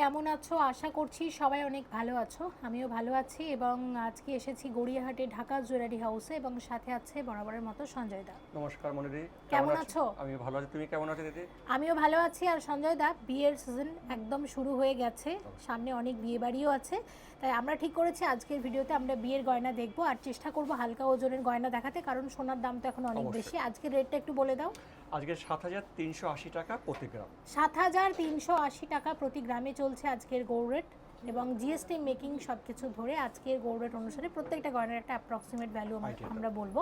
কেমন আছো? আশা করছি সবাই অনেক ভালো আছো। আমিও ভালো আছি এবং আজকে এসেছি গড়িয়াহাটে ঢাকা জুয়েলারি হাউসে এবং সাথে আছে বরাবরের মতো সঞ্জয় দা। নমস্কার মনিদি কেমন আছো? আমি ভালো আছি। তুমি কেমন আছো দিদি? আমিও ভালো আছি। আর সঞ্জয় দা বিয়ের সিজন একদম শুরু হয়ে গেছে। সামনে অনেক বিয়ে বাড়িও আছে। তাই আমরা ঠিক করেছি আজকের ভিডিওতে আমরা বিয়ের গয়না দেখব আর চেষ্টা করব হালকা ওজনের গয়না দেখাতে কারণ সোনার দাম তো এখন অনেক বেশি। আজকের রেটটা একটু বলে দাও। আজকে সাত হাজার তিনশো আশি টাকা প্রতি গ্রাম। সাত হাজার তিনশো আশি টাকা প্রতি গ্রামে চলছে আজকের গোল্ড রেট এবং জিএসটি মেকিং সব কিছু ধরে আজকের গোল্ড রেট অনুসারে প্রত্যেকটা গয়নার একটা অ্যাপ্রক্সিমেট ভ্যালু আমরা বলব।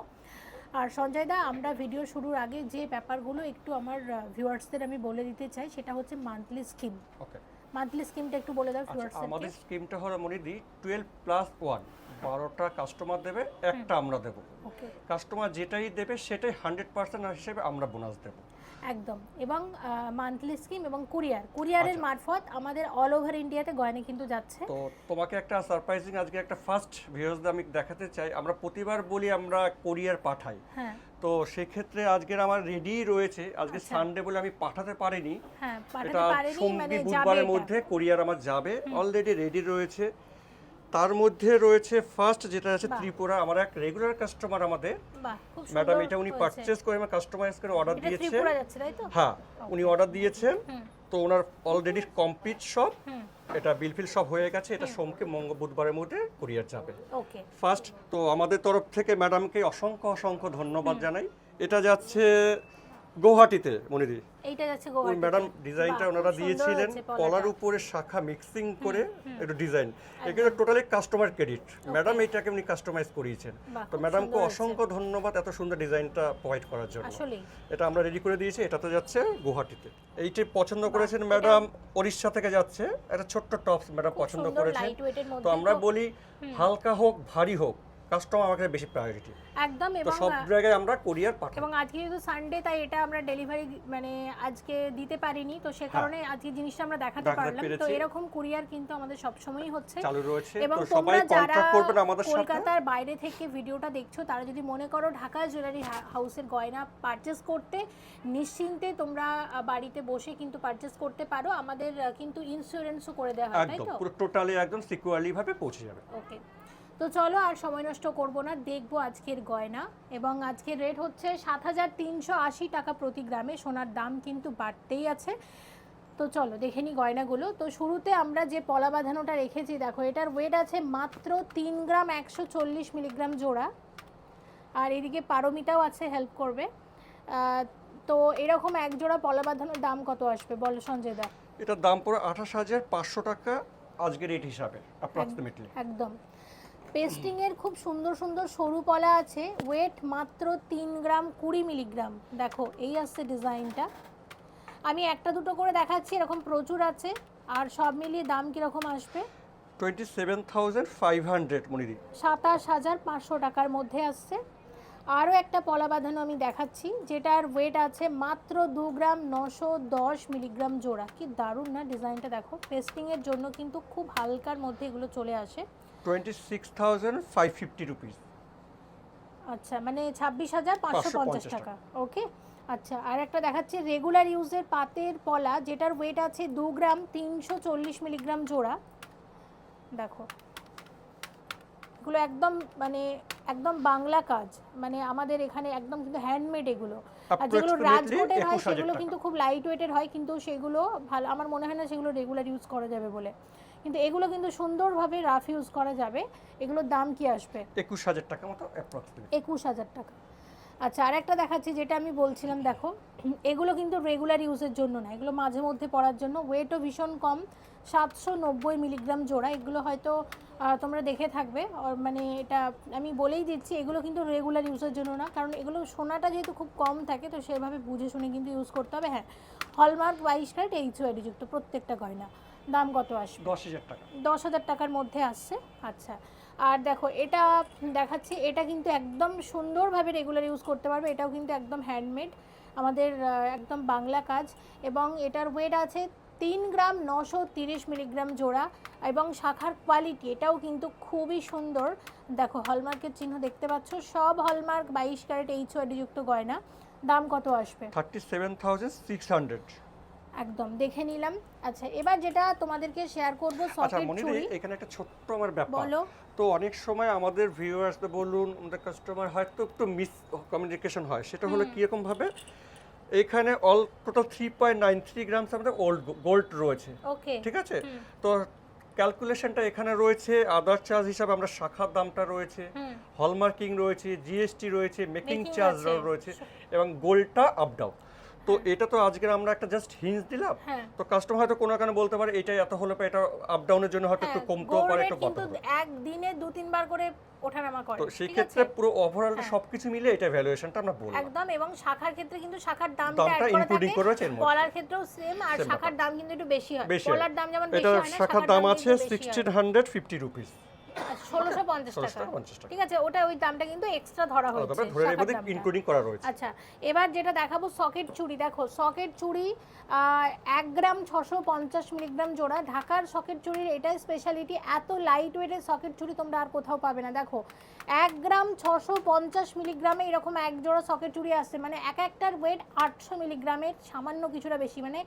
আর সঞ্জয় দা আমরা ভিডিও শুরুর আগে যে ব্যাপারগুলো একটু আমার ভিউয়ার্সদের আমি বলে দিতে চাই সেটা হচ্ছে মান্থলি স্কিম ওকে মান্থলি স্কিমটা একটু বলে দাও আচ্ছা আমাদের স্কিমটা হলো মনিদি টুয়েলভ প্লাস ওয়ান বারোটা কাস্টমার দেবে একটা আমরা দেব। ওকে কাস্টমার যেটাই দেবে সেটাই হান্ড্রেড পার্সেন্ট হিসেবে আমরা বোনাস দেবো। একদম। এবং মান্থলি স্কিম এবং কুরিয়ার কুরিয়ারের আচ্ছা। মারফত আমাদের অল ওভার ইন্ডিয়াতে গয়না কিন্তু যাচ্ছে। তো তোমাকে একটা সারপ্রাইজিং আজকে একটা ফার্স্ট ভিউজ আমি দেখাতে চাই। আমরা প্রতিবার বলি আমরা কোরিয়ার পাঠাই। হ্যাঁ। তো সেক্ষেত্রে আজকের আমার রেডি রয়েছে। আজকে আচ্ছা। সানডে বলে আমি পাঠাতে পারিনি। হ্যাঁ পাঠাতে এটা মানে সোমবার বুধবারের মধ্যে কোরিয়ার আমার যাবে। অলরেডি রেডি রয়েছে। তার মধ্যে রয়েছে ফার্স্ট যেটা আছে ত্রিপুরা আমার এক রেগুলার কাস্টমার আমাদের। ম্যাডাম এটা উনি। পারচেজ করে আমার কাস্টমাইজ করে অর্ডার দিয়েছেন ত্রিপুরা যাচ্ছে তাই তো? হ্যাঁ উনি অর্ডার দিয়েছেন তো ওনার অলরেডি কমপ্লিট সব এটা বিলফিল সব হয়ে গেছে এটা সোমকে মঙ্গল বুধবারের মধ্যে কোরিয়ার যাবে। ওকে ফার্স্ট তো আমাদের তরফ থেকে ম্যাডামকে অসংখ্য অসংখ্য ধন্যবাদ জানাই। এটা যাচ্ছে গৌহাটিতে মনিদি। এইটা যাচ্ছে ওই ম্যাডাম ডিজাইনটা ওনারা দিয়েছিলেন। কলার উপরে শাখা মিক্সিং করে একটু ডিজাইন এগুলো টোটালি কাস্টমার ক্রেডিট ম্যাডাম এটাকে উনি কাস্টমাইজ করিয়েছেন। তো ম্যাডামকে অসংখ্য ধন্যবাদ এত সুন্দর ডিজাইনটা প্রোভাইড করার জন্য। এটা আমরা রেডি করে দিয়েছি এটা তো যাচ্ছে গুয়াহাটিতে। এইটি পছন্দ করেছেন ম্যাডাম উড়িষ্যা থেকে যাচ্ছে। একটা ছোট্ট টপস ম্যাডাম পছন্দ করেছেন। তো আমরা বলি হালকা হোক ভারী হোক কাস্টমার আমাকে বেশি প্রায়োরিটি একদম এবং সব জায়গায় আমরা কোরিয়ার পাঠাই। এবং আজকে যেহেতু সানডে তাই এটা আমরা ডেলিভারি মানে আজকে দিতে পারিনি তো সে কারণে আজকে জিনিসটা আমরা দেখাতে হ্যাঁ। পারলাম। তো এরকম কুরিয়ার কিন্তু আমাদের সবসময়ই হচ্ছে। চালু রয়েছে। এবং সবাই যারা করবেন আমাদের সাথে। কলকাতার বাইরে থেকে ভিডিওটা দেখছ তারা যদি মনে করো ঢাকা জুয়েলারি হাউসের গয়না পারচেস করতে নিশ্চিন্তে তোমরা বাড়িতে বসে কিন্তু পারচেস করতে পারো। আমাদের কিন্তু ইন্স্যুরেন্সও করে দেওয়া হয় তাই তো? পুরো টোটালি একদম সিকিউরলি ভাবে পৌঁছে যাবে। ওকে তো চলো আর সময় নষ্ট করব না দেখব আজকের গয়না। এবং আজকের রেট হচ্ছে সাত হাজার তিনশো আশি টাকা প্রতি গ্রামে সোনার দাম কিন্তু বাড়তেই আছে। তো চলো দেখে নিই গয়নাগুলো। তো শুরুতে আমরা যে পলা বাঁধানোটা রেখেছি দেখো এটার ওয়েট আছে মাত্র তিন গ্রাম একশো চল্লিশ মিলিগ্রাম জোড়া। আর এদিকে পারমিতাও আছে হেল্প করবে। তো এরকম এক জোড়া পলা বাঁধানোর দাম কত আসবে? বলো সঞ্জয় দা। এটার দাম পড়ে আঠাশ হাজার পাঁচশো টাকা আজকের রেট হিসাবে অ্যাপ্রক্সিমেটলি একদম। পেস্টিং এর খুব সুন্দর সুন্দর সরু পলা আছে। ওয়েট মাত্র তিন গ্রাম কুড়ি মিলিগ্রাম। দেখো এই আসছে ডিজাইনটা। আমি একটা দুটো করে দেখাচ্ছি এরকম প্রচুর আছে। আর সব মিলিয়ে দাম কীরকম আসবে? Twenty seven thousand five hundred মনিদি সাতাশ হাজার পাঁচশো টাকার মধ্যে আসছে। আরও একটা পলা বাঁধানো আমি দেখাচ্ছি যেটার ওয়েট আছে মাত্র দু গ্রাম নশো দশ মিলিগ্রাম জোড়া। কি দারুণ না ডিজাইনটা দেখো। পেস্টিংয়ের জন্য কিন্তু খুব হালকার মধ্যে এগুলো চলে আসে। Twenty six thousand five fifty rupees আচ্ছা মানে ছাব্বিশ হাজার পাঁচশো পঞ্চাশ 550 টাকা। ওকে আচ্ছা আর একটা দেখাচ্ছে রেগুলার ইউজের পাতের পলা যেটার ওয়েট আছে দু গ্রাম তিনশো চল্লিশ মিলিগ্রাম জোড়া। দেখো। এগুলো একদম মানে একদম বাংলা কাজ। মানে আমাদের এখানে একদম কিন্তু হ্যান্ডমেড এগুলো। আর যেগুলো রাজকোটের হয় সেগুলো কিন্তু খুব লাইট ওয়েটের হয় কিন্তু সেগুলো ভালো আমার মনে হয় না সেগুলো রেগুলার ইউজ করা যাবে বলে। কিন্তু এগুলো কিন্তু সুন্দরভাবে রাফ ইউজ করা যাবে। এগুলোর দাম কি আসবে? একুশ হাজার টাকা মতো একুশ হাজার টাকা। আচ্ছা আর একটা দেখাচ্ছি যেটা আমি বলছিলাম দেখো এগুলো কিন্তু রেগুলার ইউজের জন্য না এগুলো মাঝে মধ্যে পড়ার জন্য। ওয়েটও ভীষণ কম সাতশো নব্বই মিলিগ্রাম জোড়া। এগুলো হয়তো তোমরা দেখে থাকবে। মানে এটা আমি বলেই দিচ্ছি এগুলো কিন্তু রেগুলার ইউজের জন্য না কারণ এগুলো সোনাটা যেহেতু খুব কম থাকে তো সেভাবে বুঝে শুনে কিন্তু ইউজ করতে হবে। হ্যাঁ হলমার্ক বাইশ ক্যারেট এইচ যুক্ত প্রত্যেকটা গয়না। দাম কত আসবে? দশ হাজার টাকা। দশ হাজার টাকার মধ্যে আসছে? আচ্ছা। আর দেখো এটা দেখাচ্ছি এটা কিন্তু একদম সুন্দরভাবে রেগুলার ইউজ করতে পারবে। এটাও কিন্তু একদম হ্যান্ডমেড আমাদের একদম বাংলা কাজ। এবং এটার ওয়েট আছে তিন গ্রাম নশো তিরিশ মিলিগ্রাম জোড়া এবং শাখার কোয়ালিটি এটাও কিন্তু খুবই সুন্দর। দেখো হলমার্কের চিহ্ন দেখতে পাচ্ছ। সব হলমার্ক বাইশ ক্যারেট এইচ যুক্ত গয়না। দাম কত আসবে? Thirty seven thousand six hundred একদম দেখে নিলাম। আচ্ছা এবার যেটা তোমাদেরকে শেয়ার করব সকেট চুড়ি এখানে একটা ছোট্ট আমার ব্যাপার। বলো। তো অনেক সময় আমাদের ভিউয়ার্স বলুন আমাদের কাস্টমার হয়তো একটু মিস কমিউনিকেশন হয়। সেটা হলো কীরকম ভাবে এখানে all total three point nine three grams আমাদের ওল্ড গোল্ড রয়েছে। ওকে ঠিক আছে? তো ক্যালকুলেশনটা এখানে রয়েছে আদার চার্জ হিসাবে আমরা শাখার দামটা রয়েছে হলমার্কিং রয়েছে জিএসটি রয়েছে মেকিং চার্জ রয়েছে। এবং গোল্ডটা আপ ডাউন তো এটা তো আজকে আমরা একটা জাস্ট হিন্স দিলাম। হ্যাঁ। তো কাস্টমার হয়তো কোনো কারণে বলতে পারে এটা এত হলে পরে এটা আপ ডাউনের জন্য হয়তো একটু হ্যাঁ, কমতেও পারে rate একটু কিন্তু পারে। একদিনে দু তিনবার করে ওঠানামা করে তো সেই ক্ষেত্রে পুরো ওভারঅলটা হ্যাঁ। সবকিছু মিলে এটা ভ্যালুয়েশনটা আমরা বললাম। একদম এবং শাখার ক্ষেত্রে কিন্তু শাখার দামটা দামটা অ্যাড করা হয়েছে কলার ক্ষেত্রেও সেম আর শাখার দাম কিন্তু একটু বেশি হয়। কলার দাম যেমন বেশি হয় না শাখার দাম আছে কিন্তু বেশি হয়। সিক্সটিন হান্ড্রেড ফিফটি রুপিস ষোলোশো পঞ্চাশ টাকা। ঠিক আছে ওটা ওই দামটা কিন্তু এক্সট্রা ধরা হয়েছে। ইনক্লুডিং করা রয়েছে। আচ্ছা এবার যেটা দেখাবো সকেট চুড়ি দেখো সকেট চুড়ি এক গ্রাম ছশো পঞ্চাশ মিলিগ্রাম জোড়া। ঢাকার সকেট চুড়ির এটাই স্পেশালিটি এত লাইট ওয়েটের সকেট চুড়ি তোমরা আর কোথাও পাবে না। দেখো এক গ্রাম ছশো পঞ্চাশ মিলিগ্রামে এরকম এক জোড়া সকেট চুড়ি আসছে মানে এক একটার ওয়েট আটশো মিলিগ্রামের সামান্য কিছুটা বেশি মানে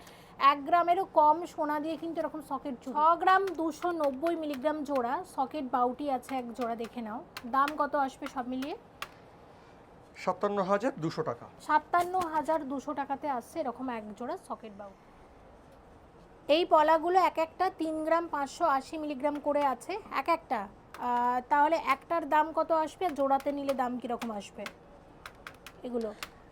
এক গ্রামেরও কম সোনা দিয়ে কিন্তু এরকম সকেট ছ গ্রাম দুশো নব্বই মিলিগ্রাম জোড়া সকেট বাউটি আছে এক জোড়া দেখে নাও। দাম কত আসবে সব মিলিয়ে? সাতান্ন হাজার দুশো টাকা। সাতান্ন হাজার দুশো টাকাতে আসছে এরকম এক জোড়া সকেট বাউটি। এই পলাগুলো এক একটা তিন গ্রাম পাঁচশো আশি মিলিগ্রাম করে আছে এক একটা। তাহলে একটার দাম কত আসবে? জোড়াতে নিলে দাম কীরকম আসবে? এগুলো।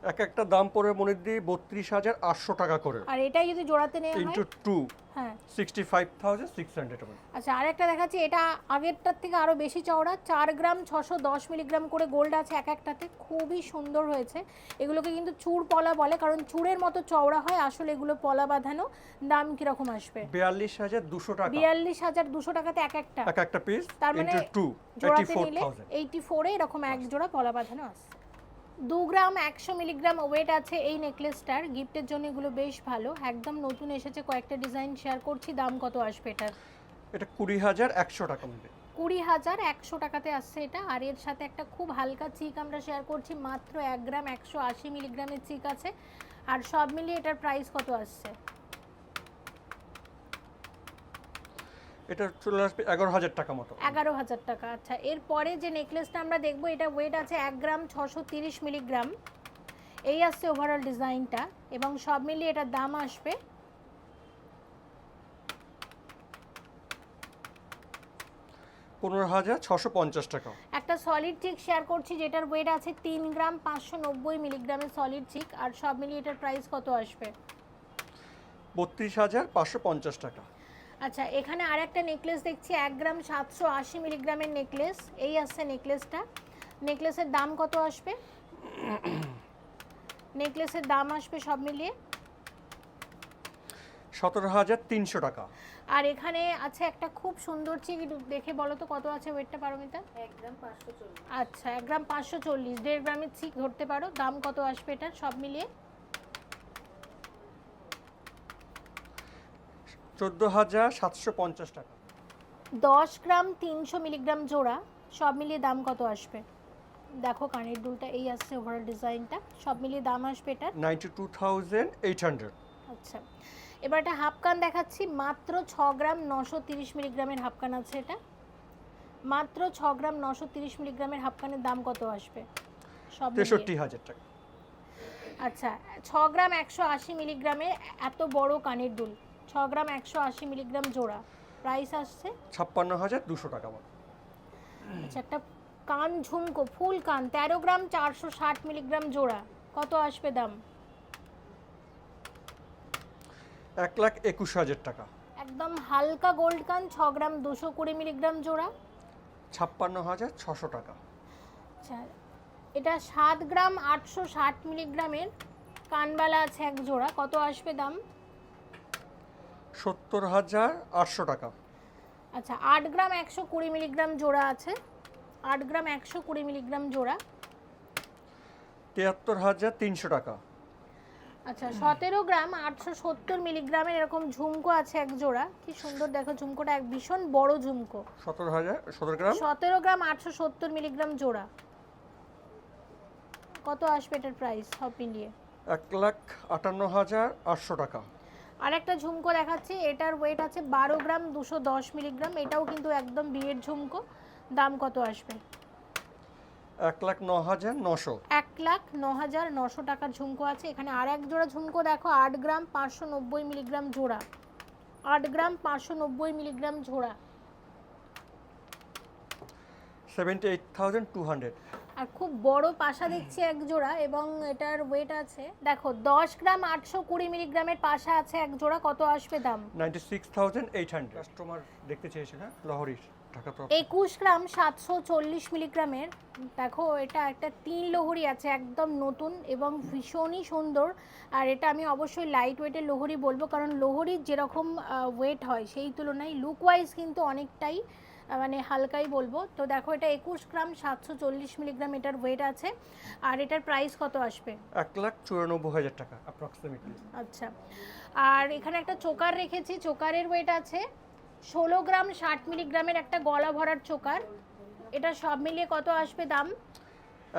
এক একটা দাম পড়ে মনে দিই বত্রিশ হাজার আটশো টাকা করে। আর এটাই যদি জোড়াতে নেওয়া হয়? Into two. হ্যাঁ। Sixty five thousand six hundred আচ্ছা আরেকটা দেখাচ্ছি এটা আগেরটার থেকে আরও বেশি চওড়া চার গ্রাম ছশো দশ মিলিগ্রাম করে গোল্ড আছে এক একটাতে খুবই সুন্দর হয়েছে। এগুলোকে কিন্তু চুড় পলা বলে কারণ চুড়ের মতো চওড়া হয় আসলে এগুলো পলা বাঁধানো দাম কীরকম আসবে? বিয়াল্লিশ হাজার দুশো টাকা। বিয়াল্লিশ হাজার দুশো টাকাতে এক একটা। এক একটা পিস তার মানে টু জোড়াতে নিলে এইটি ফোরে এরকম এক জোড়া পলা বাঁধানো আছে। দু গ্রাম একশো মিলিগ্রাম ওয়েট আছে এই নেকলেসটার গিফটের জন্য এগুলো বেশ ভালো। একদম নতুন এসেছে কয়েকটা ডিজাইন শেয়ার করছি দাম কত আসবে এটার? এটা কুড়ি হাজার একশো টাকা মিলে কুড়ি হাজার একশো টাকাতে আসছে এটা। আর এর সাথে একটা খুব হালকা চিক আমরা শেয়ার করছি মাত্র এক গ্রাম একশো আশি মিলিগ্রামের চিক আছে। আর সব মিলিয়ে এটার প্রাইস কত আসছে? এটা চলে আসবে এগারো হাজার টাকা মতো। এগারো হাজার টাকা আচ্ছা। এরপরে যে নেকলেসটা আমরা দেখব এটা ওয়েট আছে এক গ্রাম ছশো তিরিশ মিলিগ্রাম এই আসছে ওভারঅল ডিজাইনটা এবং সব মিলিয়ে এটার দাম আসবে পনেরো হাজার ছশো পঞ্চাশ টাকা। একটা সলিড চিক শেয়ার করছি যেটার ওয়েট আছে তিন গ্রাম পাঁচশো নব্বই মিলিগ্রামের সলিড চিক আর সব মিলিয়ে এটার প্রাইস কত আসবে? বত্রিশ হাজার পাঁচশো পঞ্চাশ টাকা। আচ্ছা এখানে আর একটা নেকলেস দেখছি এক গ্রাম সাতশো আশি মিলিগ্রামের নেকলেস এই আসছে নেকলেসটা নেকলেসের দাম কত আসবে? নেকলেসের দাম আসবে সব মিলিয়ে? সতেরো হাজার তিনশো টাকা। আর এখানে আছে একটা খুব সুন্দর চিক একটু দেখে বলো তো কত আছে ওয়েটটা পারমিতা? এক গ্রাম পাঁচশো চল্লিশ। আচ্ছা এক গ্রাম পাঁচশো চল্লিশ। দেড় গ্রামের চিক ধরতে পারো। দাম কত আসবে এটা সব মিলিয়ে? চোদ্দ হাজার সাতশো পঞ্চাশ টাকা। দশ গ্রাম তিনশো মিলিগ্রাম জোড়া সব মিলিয়ে দাম কত আসবে? দেখো কানের দুলটা এই আসছে ওভারঅল ডিজাইনটা সব মিলিয়ে দাম আসবে এটার ninety two thousand eight hundred. আচ্ছা এবার একটা হাফ কান দেখাচ্ছি মাত্র ছ গ্রাম নশো তিরিশ মিলিগ্রামের হাফ কান আছে এটা। মাত্র ছ গ্রাম নশো তিরিশ মিলিগ্রামের হাফ কানের দাম কত আসবে? সব। তেষট্টি হাজার টাকা। আচ্ছা ছ গ্রাম একশো আশি মিলিগ্রামের এত বড় কানের দুল। ছ গ্রাম একশো আশি মিলিগ্রাম জোড়া। প্রাইস আসছে? ছাপ্পান্ন হাজার দুশো টাকা আচ্ছা একটা কান ঝুমকো ফুল কান তেরো গ্রাম চারশো ষাট মিলিগ্রাম জোড়া। কত আসবে দাম? এক লাখ একুশ হাজার টাকা। একদম হালকা গোল্ড কান ছ গ্রাম দুশো কুড়ি মিলিগ্রাম জোড়া। ছাপ্পান্ন হাজার ছশো টাকা। আচ্ছা এটা সাত গ্রাম আটশো ষাট মিলিগ্রামের কানবালা আছে এক জোড়া। কত আসবে দাম? সত্তর হাজার আটশো টাকা। আচ্ছা আট গ্রাম একশো কুড়ি মিলিগ্রাম জোড়া আছে। আট গ্রাম একশো কুড়ি মিলিগ্রাম জোড়া। তিয়াত্তর হাজার তিনশো টাকা। আচ্ছা সতেরো গ্রাম আটশো সত্তর মিলিগ্রামের এরকম ঝুমকো আছে এক জোড়া। কি সুন্দর দেখো ঝুমকোটা এক ভীষণ বড় ঝুমকো। সতেরো হাজার সতেরো গ্রাম? সতেরো গ্রাম আটশো সত্তর মিলিগ্রাম জোড়া। কত আসবে এটার প্রাইস সব মিলিয়ে? এক লাখ আটান্ন হাজার আটশো টাকা। আর একটা ঝুমকো দেখাচ্ছি এটার ওয়েট আছে বারো গ্রাম দুশো দশ মিলিগ্রাম এটাও কিন্তু একদম বিয়ের ঝুমকো দাম কত আসবে? এক লাখ ন হাজার নশো। এক লাখ ন হাজার নশো টাকার ঝুমকো আছে এখানে আর এক জোড়া ঝুমকো দেখো আট গ্রাম পাঁচশো নব্বই মিলিগ্রাম জোড়া আট গ্রাম পাঁচশো নব্বই মিলিগ্রাম জোড়া। Seventy eight thousand two hundred আর খুব বড় পাশা দেখছি এক জোড়া এবং এটার ওয়েট আছে দেখো দশ গ্রাম আটশো কুড়ি মিলিগ্রামের পাশা আছে এক জোড়া কত আসবে দাম? Ninety six thousand eight hundred customer দেখতে চেয়েছে হ্যাঁ লহরির একুশ গ্রাম সাতশো চল্লিশ মিলিগ্রামের দেখো এটা একটা তিন লোহরি আছে একদম নতুন এবং ভীষণই সুন্দর। আর এটা আমি অবশ্যই লাইট ওয়েটের লোহরি বলব কারণ লোহরির যেরকম ওয়েট হয় সেই তুলনায় লুক ওয়াইজ কিন্তু অনেকটাই মানে হালকাই বলব। তো দেখো এটা একুশ গ্রাম সাতশো চল্লিশ মিলিগ্রাম এটার ওয়েট আছে। আর এটার প্রাইস কত আসবে? এক লাখ চুরানব্বই হাজার টাকা অ্যাপ্রক্সিমেটলি আচ্ছা। আর এখানে একটা চোকার রেখেছি। চোকারের ওয়েট আছে ষোলো গ্রাম ষাট মিলিগ্রামের একটা গলা ভরার চোকার। এটা সব মিলিয়ে কত আসবে দাম?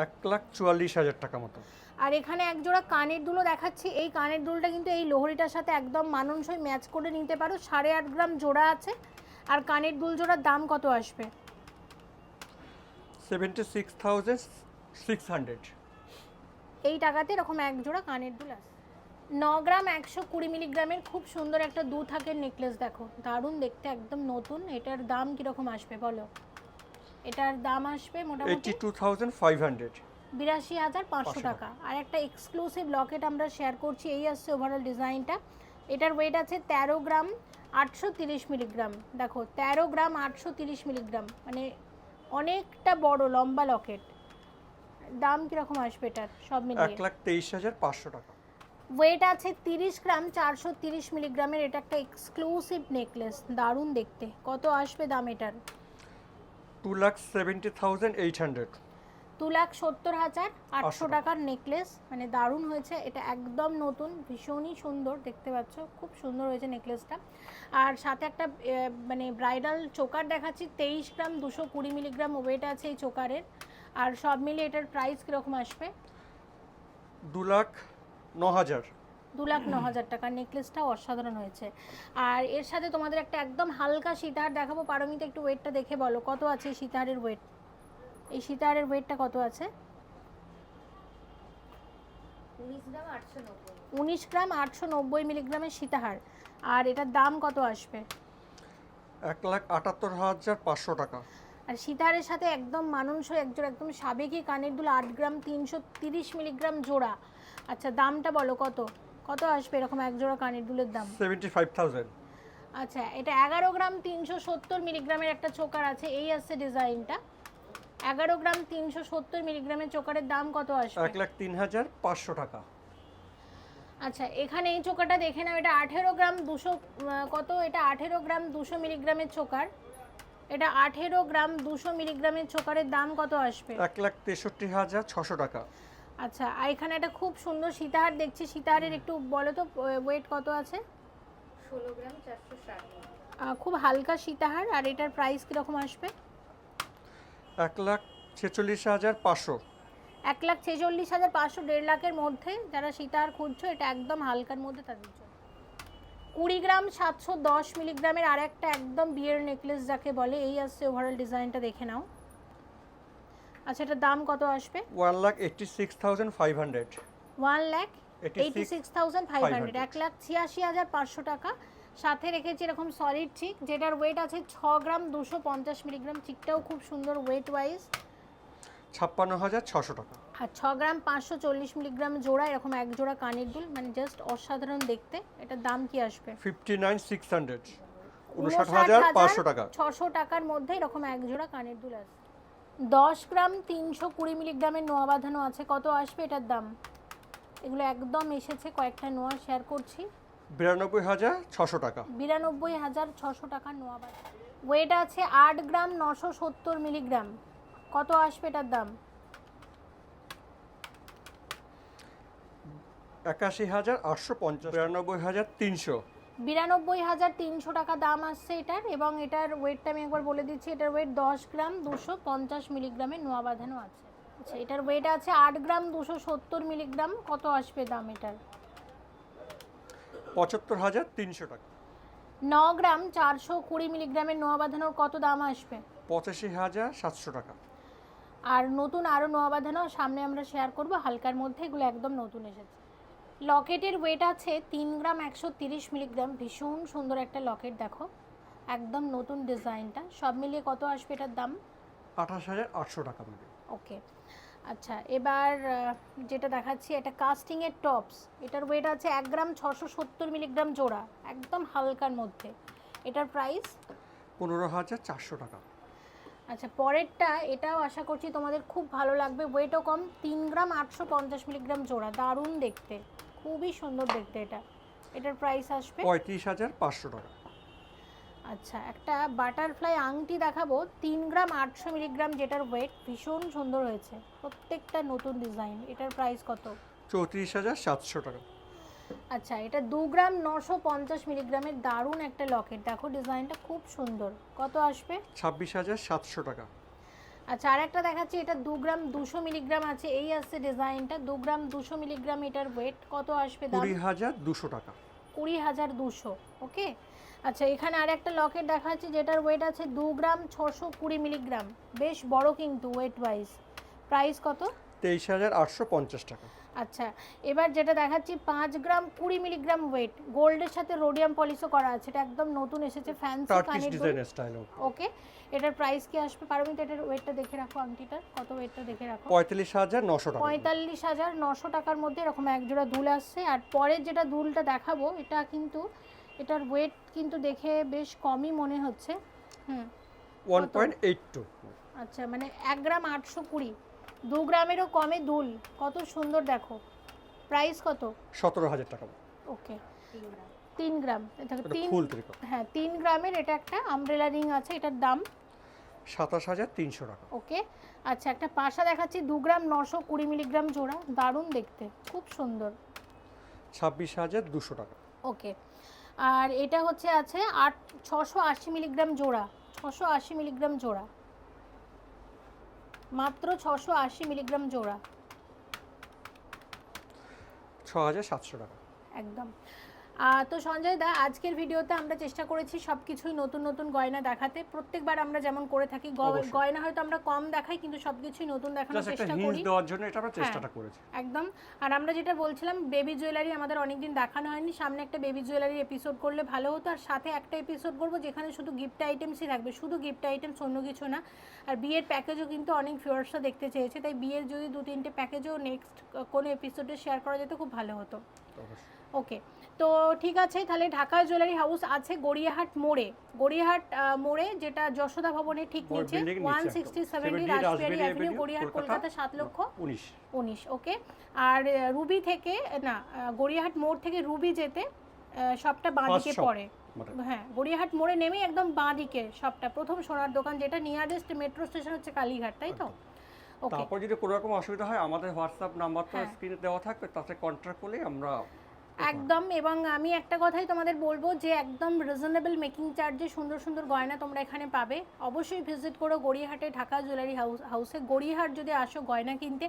এক লাখ চুয়াল্লিশ হাজার টাকা মতো। আর এখানে এক জোড়া কানের দুলো দেখাচ্ছি। এই কানের দুলটা কিন্তু এই লোহরিটার সাথে একদম মানানসই ম্যাচ করে নিতে পারো। সাড়ে আট গ্রাম জোড়া আছে। আর কানের দুল জোড়ার দাম কত আসবে? Seventy six thousand six hundred এই টাকাতে এরকম এক জোড়া কানের দুল আছে। ন গ্রাম একশো কুড়ি মিলিগ্রামের খুব সুন্দর একটা দু থাকের নেকলেস দেখো। দারুণ দেখতে একদম নতুন। এটার দাম কীরকম আসবে বলো? এটার দাম আসবে মোটামুটি টু থাউজেন্ড ফাইভ হান্ড্রেড বিরাশি হাজার পাঁচশো টাকা। আর একটা এক্সক্লুসিভ লকেট আমরা শেয়ার করছি এই আসছে ওভারঅল ডিজাইনটা এটার ওয়েট আছে তেরো গ্রাম আটশো তিরিশ মিলিগ্রাম। দেখো তেরো গ্রাম আটশো তিরিশ মিলিগ্রাম মানে অনেকটা বড় লম্বা লকেট। দাম কীরকম আসবে এটার? সব মিলিয়ে। এক লাখ তেইশ হাজার পাঁচশো টাকা। ওয়েট আছে তিরিশ গ্রাম চারশো তিরিশ মিলিগ্রামের এটা একটা এক্সক্লুসিভ নেকলেস দারুণ দেখতে। কত আসবে দাম এটার? Two lakh seventy thousand eight hundred দু লাখ সত্তর হাজার আটশো টাকার নেকলেস। মানে দারুণ হয়েছে এটা একদম নতুন ভীষণই সুন্দর দেখতে পাচ্ছ খুব সুন্দর হয়েছে নেকলেসটা। আর সাথে একটা মানে ব্রাইডাল চোকার দেখাচ্ছি তেইশ গ্রাম দুশো কুড়ি মিলিগ্রাম ওয়েট আছে এই চোকারের। আর সব মিলিয়ে এটার প্রাইস কীরকম আসবে? দু লাখ ন হাজার দু লাখ ন হাজার টাকার নেকলেসটাও অসাধারণ হয়েছে। আর এর সাথে তোমাদের একটা একদম হালকা সীতাহার দেখাবো পারমিতা একটু ওয়েটটা দেখে বলো কত আছে সীতাহারের ওয়েট? এই সীতাহারের ওয়েটটা কত আছে? উনিশ গ্রাম আটশো নব্বই। মিলিগ্রামের সীতাহার। আর এটার দাম কত আসবে? এক লাখ আটাত্তর হাজার পাঁচশো টাকা। আর সীতাহারের সাথে একদম মানানসই একজোড়া একদম সাবেকি কানের দুল আট গ্রাম তিনশো তিরিশ মিলিগ্রাম জোড়া। আচ্ছা দামটা বলো কত? কত আসবে এরকম এক জোড়া কানের দুলের দাম? Seventy five thousand. আচ্ছা এটা এগারো গ্রাম তিনশো সত্তর মিলিগ্রামের একটা চোকার আছে এই আছে ডিজাইনটা। এগারো গ্রাম তিনশো সত্তর মিলিগ্রামের চোকারের দাম কত আসবে? এক লাখ তিন হাজার পাঁচশো টাকা। আচ্ছা এখানে এই চোকাটা দেখে নাও এটা আঠেরো গ্রাম দুশো কত? এটা আঠেরো গ্রাম দুশো মিলিগ্রামের চোকার। এটা আঠেরো গ্রাম দুশো মিলিগ্রামের চোকারের দাম কত আসবে? এক লাখ তেষট্টি হাজার ছশো টাকা। আচ্ছা আর এখানে একটা খুব সুন্দর সীতাহার দেখছি। সীতাহারের একটু বলো তো ওয়েট কত আছে? ষোলো গ্রাম চারশো ষাট। খুব হালকা সীতাহার আর এটার প্রাইস কীরকম আসবে? এক লাখ ছেচল্লিশ হাজার পাঁচশো। এক লাখ ছেচল্লিশ হাজার পাঁচশো দেড় লাখের মধ্যে যারা সীতাহার খুঁজছো, এটা একদম হালকার মধ্যে তাদের জন্য। কুড়ি গ্রাম সাতশো দশ মিলিগ্রামের আর একটা একদম বিয়ের নেকলেস যাকে বলে, এই আসছে ওভারঅল ডিজাইনটা দেখে নাও। আচ্ছা এটার দাম কত আসবে? One lakh eighty six thousand five hundred one lakh eighty 86 six thousand five hundred এক লাখ ছিয়াশি হাজার পাঁচশো টাকা সাথে রেখেছি এরকম সলিড চিক যেটার ওয়েট আছে ছ গ্রাম দুশো পঞ্চাশ মিলিগ্রাম চিকটাও খুব সুন্দর ওয়েট ওয়াইজ ছাপ্পান্ন হাজার ছশো টাকা। আর ছ গ্রাম পাঁচশো চল্লিশ মিলিগ্রাম জোড়া এরকম এক জোড়া কানের দুল মানে জাস্ট অসাধারণ দেখতে এটার দাম কি আসবে? ফিফটি নাইন সিক্স হান্ড্রেড উনষাট হাজার পাঁচশো টাকা। ছশো টাকার মধ্যে এরকম এক জোড়া কানের দুল আছে। দশ গ্রাম তিনশো কুড়ি মিলিগ্রামের নোয়া বাঁধানো আছে কত আসবে এটার দাম? এগুলো একদম এসেছে কয়েকটা নোয়া শেয়ার করছি। বিরানব্বই হাজার ছশো টাকা। বিরানব্বই হাজার ছশো টাকার নোয়া বাঁধানো ওয়েট আছে আট গ্রাম নশো সত্তর মিলিগ্রাম। কত আসবে এটার দাম? একাশি হাজার আটশো পঞ্চাশ। বিরানব্বই হাজার তিনশো। বিরানব্বই হাজার তিনশো টাকা দাম আসছে এটার এবং এটার ওয়েটটা আমি একবার বলে দিচ্ছি এটার ওয়েট দশ গ্রাম দুশো পঞ্চাশ মিলিগ্রামের নোয়া বাঁধানো আছে। আচ্ছা এটার ওয়েট আছে আট গ্রাম দুশো সত্তর মিলিগ্রাম। কত আসবে দাম এটার? পঁচাত্তর হাজার তিনশো টাকা। ন গ্রাম চারশো কুড়ি মিলিগ্রামের নোয়া বাঁধানোর কত দাম আসবে? পঁচাশি হাজার সাতশো টাকা। আর নতুন আরও নোয়া বাঁধানো সামনে আমরা শেয়ার করব হালকার মধ্যে এগুলো একদম নতুন এসেছে। লকেটের ওয়েট আছে তিন গ্রাম একশো তিরিশ মিলিগ্রাম ভীষণ সুন্দর একটা লকেট দেখো। একদম নতুন ডিজাইনটা সব মিলিয়ে কত আসবে এটার দাম? আঠাশ হাজার আটশো টাকা ওকে। আচ্ছা এবার যেটা দেখাচ্ছি এটা কাস্টিংয়ের টপস এটার ওয়েট আছে এক গ্রাম ছশো সত্তর মিলিগ্রাম জোড়া একদম হালকার মধ্যে। এটার প্রাইস পনেরো হাজার চারশো টাকা। আচ্ছা পরেরটা এটাও আশা করছি তোমাদের খুব ভালো লাগবে। ওয়েটও কম তিন গ্রাম আটশো পঞ্চাশ মিলিগ্রাম জোড়া। দারুণ দেখতে। খুবই সুন্দর দেখতে এটা। এটার প্রাইস আসবে পঁয়ত্রিশ হাজার পাঁচশো টাকা। আচ্ছা একটা বাটারফ্লাই আংটি দেখাবো। তিন গ্রাম আটশো মিলিগ্রাম যেটার ওয়েট ভীষণ সুন্দর হয়েছে। প্রত্যেকটা নতুন ডিজাইন এটার প্রাইস কত? চৌত্রিশ হাজার সাতশো টাকা। আচ্ছা এটা দু গ্রাম নশো পঞ্চাশ মিলিগ্রামের দারুণ একটা লকেট দেখো ডিজাইনটা খুব সুন্দর। কত আসবে? ছাব্বিশ হাজার সাতশো টাকা। আচ্ছা আর একটা দেখাচ্ছি। এটা দু গ্রাম দুশো মিলিগ্রাম আছে। এই আসছে ডিজাইনটা দু গ্রাম দুশো মিলিগ্রাম এটার ওয়েট কত আসবে কুড়ি হাজার দুশো টাকা। কুড়ি হাজার দুশো ওকে আচ্ছা এখানে আর একটা লকেট দেখাচ্ছি যেটার ওয়েট আছে দু গ্রাম ছশো কুড়ি মিলিগ্রাম। বেশ বড় কিন্তু ওয়েট ওয়াইজ প্রাইস কত? তেইশ হাজার আটশো পঞ্চাশ টাকা। আচ্ছা এবার যেটা দেখাচ্ছি পাঁচ গ্রাম কুড়ি মিলিগ্রাম ওয়েট গোল্ডের সাথে রোডিয়াম পলিশও করা আছে এটা একদম নতুন এসেছে ফ্যান্সি কানের স্টাইল ওকে এটার প্রাইস কি আসবে? পারমিত এটার ওয়েটটা দেখে রাখো আংটিটার। কত ওয়েটটা দেখে রাখো? পঁয়তাল্লিশ হাজার নশো টাকা। পঁয়তাল্লিশ হাজার নশো টাকার মধ্যে এরকম এক জোড়া দুল আসছে। আর পরের যেটা দুলটা দেখাবো এটা কিন্তু এটার ওয়েট কিন্তু দেখে বেশ কমই মনে হচ্ছে। হুম। ওয়ান কত? Point eight two. আচ্ছা মানে এক গ্রাম আটশো কুড়ি। দু গ্রামেরও কমে দুল। কত সুন্দর দেখো। প্রাইস কত? সতেরো হাজার টাকা। ওকে। তিন গ্রাম। তিন গ্রাম দেখো এটা তিন ফুল তৈরি হ্যাঁ তিন গ্রামের এটা একটা আমব্রেলা রিং আছে এটার দাম? সাতাশ হাজার তিনশো টাকা। ওকে। আচ্ছা একটা পাশা দেখাচ্ছি দু গ্রাম নশো কুড়ি মিলিগ্রাম জোড়া। দারুণ দেখতে। খুব সুন্দর। ছাব্বিশ হাজার দুশো টাকা। ওকে। আর এটা হচ্ছে আছে আট ছশো আশি মিলিগ্রাম জোড়া ছশো আশি মিলিগ্রাম জোড়া। মাত্র ছশো আশি মিলিগ্রাম জোড়া। ছ হাজার সাতশো টাকা। একদম। তো সঞ্জয় দা আজকের ভিডিওতে আমরা চেষ্টা করেছি সব কিছুই নতুন নতুন গয়না দেখাতে। প্রত্যেকবার আমরা যেমন করে থাকি গয়না হয়তো আমরা কম দেখাই কিন্তু সব কিছুই নতুন দেখানোর চেষ্টা করি। দেওয়ার জন্য এটা আমরা চেষ্টাটা করেছি। একদম। আর আমরা যেটা বলছিলাম বেবি জুয়েলারি আমাদের অনেকদিন দেখানো হয়নি। সামনে একটা বেবি জুয়েলারি এপিসোড করলে ভালো হতো আর সাথে একটা এপিসোড করব যেখানে শুধু গিফট আইটেমসই থাকবে। শুধু গিফট আইটেমস অন্য কিছু না। আর বিয়ের প্যাকেজও কিন্তু অনেক ভিউয়ার্সরা দেখতে চেয়েছে তাই বিয়ের যদি দু তিনটে প্যাকেজও নেক্সট কোনো এপিসোডে শেয়ার করা যেত খুব ভালো হতো। ওকে তো ঠিক আছে তাহলে ঢাকা জুয়েলারি হাউস আছে গড়িয়াহাট মোড়ে। গড়িয়াহাট মোড়ে যেটা যশোদা ভবনের ঠিক নিচে one sixty seventy 70 Rashbehari avenue Gariahat Kolkata. সাত লক্ষ উনিশ। ওকে। আর রুবি থেকে না গড়িয়াহাট মোড় থেকে রুবি যেতে সবটা বাঁ দিকে পড়ে। হ্যাঁ গড়িয়াহাট মোড়ে নেমেই একদম বাঁ দিকে সবটা প্রথম সোনার দোকান যেটা নিয়ারেস্ট মেট্রো স্টেশন হচ্ছে কালীঘাট তাই তো? তারপর যদি কোনো রকম অসুবিধা হয় আমাদের হোয়াটসঅ্যাপ নাম্বার তো হ্যাঁ। স্ক্রিনে দেওয়া থাকবে তাতে কন্ট্যাক্ট করলে আমরা একদম, এবং আমি একটা কথাই তোমাদের বলব যে একদম রিজনেবল মেকিং চার্জে সুন্দর সুন্দর গয়না তোমরা এখানে পাবে। অবশ্যই ভিজিট করো গড়িয়াহাটে, ঢাকা জুয়েলারি হাউস হাউসে গড়িয়াহাট যদি আসো গয়না কিনতে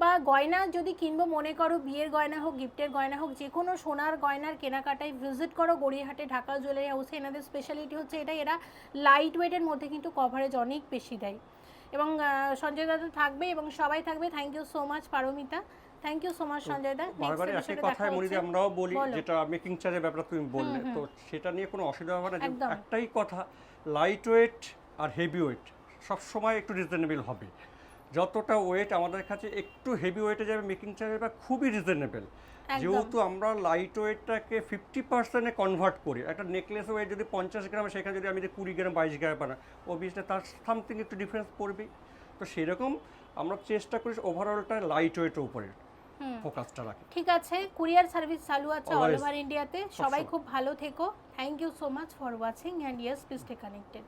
বা গয়না যদি কিনবো, মনে করো বিয়ের গয়না হোক গিফটের গয়না হোক যে কোনো সোনার গয়নার কেনাকাটায় ভিজিট করো গড়িয়াহাটে, ঢাকা জুয়েলারি হাউসে এনাদের স্পেশালিটি হচ্ছে এটা, এরা লাইট ওয়েটের মধ্যে কিন্তু কভারেজ অনেক বেশি দেয়। এবং সঞ্জয় দাদা থাকবে এবং সবাই থাকবে। Thank you so much Paramita. Thank you so much Sanjay da. বারবার একই কথায় মনে যে আমরাও বলি যেটা মেকিং চার্জের ব্যাপারটা তুমি বললে। তো সেটা নিয়ে কোনো অসুবিধা হবে না একটাই কথা লাইট ওয়েট আর হেভি ওয়েট সবসময় একটু রিজনেবল হবে। যতটা ওয়েট আমাদের কাছে একটু হেভি ওয়েটে যাবে মেকিং চার্জের ব্যাপার খুবই রিজনেবল যেহেতু আমরা লাইট ওয়েটটাকে ফিফটি পার্সেন্টে কনভার্ট করি একটা নেকলেস ওয়েট যদি পঞ্চাশ গ্রাম সেখানে যদি আমি যদি কুড়ি গ্রাম বাইশ গ্রাম বানা অবভিয়াসলি তার সামথিং একটু ডিফারেন্স পড়বেই। তো সেরকম আমরা চেষ্টা করি ওভারঅলটা লাইট ওয়েটের উপরে। ফোকাসটা রাখে। ঠিক আছে কুরিয়ার সার্ভিস চালু আছে অল ওভার ইন্ডিয়াতে। সবাই খুব ভালো থেকো। Thank you so much for watching and yes please stay connected